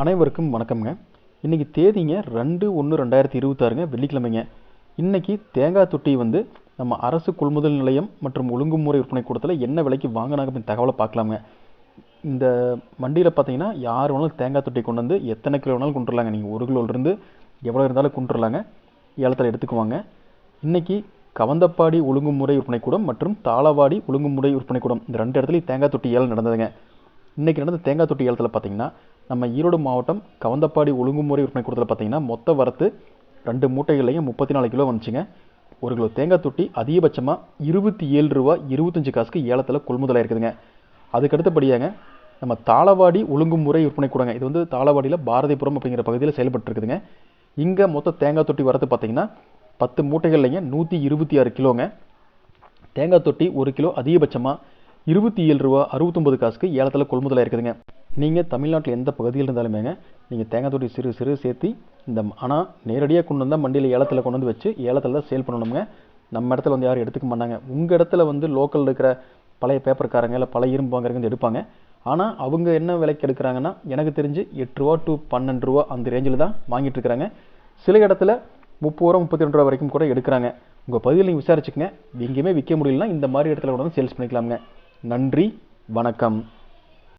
அனைவருக்கும் வணக்கம்ங்க. இன்றைக்கி தேதிங்க ரெண்டு ஒன்று ரெண்டாயிரத்தி இருபத்தாறுங்க வெள்ளிக்கிழமைங்க. இன்றைக்கி தேங்காய் தொட்டி வந்து நம்ம அரசு கொள்முதல் நிலையம் மற்றும் ஒழுங்குமுறை விற்பனை கூடத்தில் என்ன விலைக்கு வாங்கினாங்க அப்படின்னு தகவலை பார்க்கலாங்க இந்த வண்டியில் பார்த்தீங்கன்னா யார் வேணாலும் தேங்காய் தொட்டி கொண்டு வந்து எத்தனை கிலோ வேணாலும் கொண்டு வரலாங்க நீங்கள் ஒரு கிலோலேருந்து எவ்வளோ இருந்தாலும் கொண்டு வரலாங்க ஏலத்தில் எடுத்துக்குவாங்க. இன்றைக்கி கவந்தப்பாடி ஒழுங்குமுறை விற்பனை கூடம் மற்றும் தாளவாடி ஒழுங்குமுறை விற்பனை கூடம் இந்த ரெண்டு இடத்துலையும் தேங்காய் தொட்டி ஏலம் நடந்ததுங்க. இன்றைக்கி நடந்த தேங்காய் தொட்டி ஏலத்தில் பார்த்தீங்கன்னா நம்ம ஈரோடு மாவட்டம் கவந்தப்பாடி ஒழுங்குமுறை விற்பனை கூடத்தில் பார்த்தீங்கன்னா மொத்த வரத்து ரெண்டு மூட்டைகள்லையும் முப்பத்தி நாலு கிலோ வந்துச்சுங்க. ஒரு கிலோ தேங்காய் தொட்டி அதிகபட்சமாக இருபத்தி ஏழு ரூபா இருபத்தஞ்சி காசுக்கு ஏலத்தில் கொள்முதலாக இருக்குதுங்க. அதுக்கடுத்தபடியாங்க நம்ம தாளவாடி ஒழுங்குமுறை விற்பனை கூடங்க. இது வந்து தாளவாடியில் பாரதிபுரம் அப்படிங்கிற பகுதியில் செயல்பட்டுருக்குதுங்க. இங்கே மொத்த தேங்காய் தொட்டி வரத்து பார்த்தீங்கன்னா பத்து மூட்டைகள்லைங்க நூற்றி இருபத்தி ஆறு கிலோங்க. தேங்காய் தொட்டி ஒரு கிலோ அதிகபட்சமாக இருபத்தி ஏழு ரூபா அறுபத்தொம்பது காசுக்கு ஏலத்தில் கொள்முதலாக இருக்குதுங்க. நீங்கள் தமிழ்நாட்டில் எந்த பகுதியில் இருந்தாலுமேங்க நீங்கள் தேங்காய் தொட்டி சிறு சிறு சேர்த்து இந்த ஆனால் நேரடியாக கொண்டு வந்தால் மண்டியில் ஏலத்தில் கொண்டு வந்து வச்சு ஏலத்தில் தான் சேல் பண்ணணுங்க நம்ம இடத்துல வந்து யாரும் எடுத்துக்க மாட்டாங்க. உங்கள் இடத்துல வந்து லோக்கலில் இருக்கிற பழைய பேப்பர்காரங்க இல்லை பழைய இரும்பு வாங்குறவங்க வந்து எடுப்பாங்க. ஆனால் அவங்க என்ன விலைக்கு எடுக்கிறாங்கன்னா எனக்கு தெரிஞ்சு எட்டு ரூபா டு பன்னெண்டு ரூபா அந்த ரேஞ்சில் தான் வாங்கிட்டு இருக்கிறாங்க. சில இடத்துல முப்பது ரூபா முப்பத்தி ரெண்டு ரூபா வரைக்கும் கூட எடுக்கிறாங்க. உங்கள் பகுதியில் நீங்கள் விசாரிச்சுக்கங்க. எங்கேயுமே விற்க முடியலன்னா இந்த மாதிரி இடத்துல கூட சேல்ஸ் பண்ணிக்கலாமுங்க. நன்றி வணக்கம்.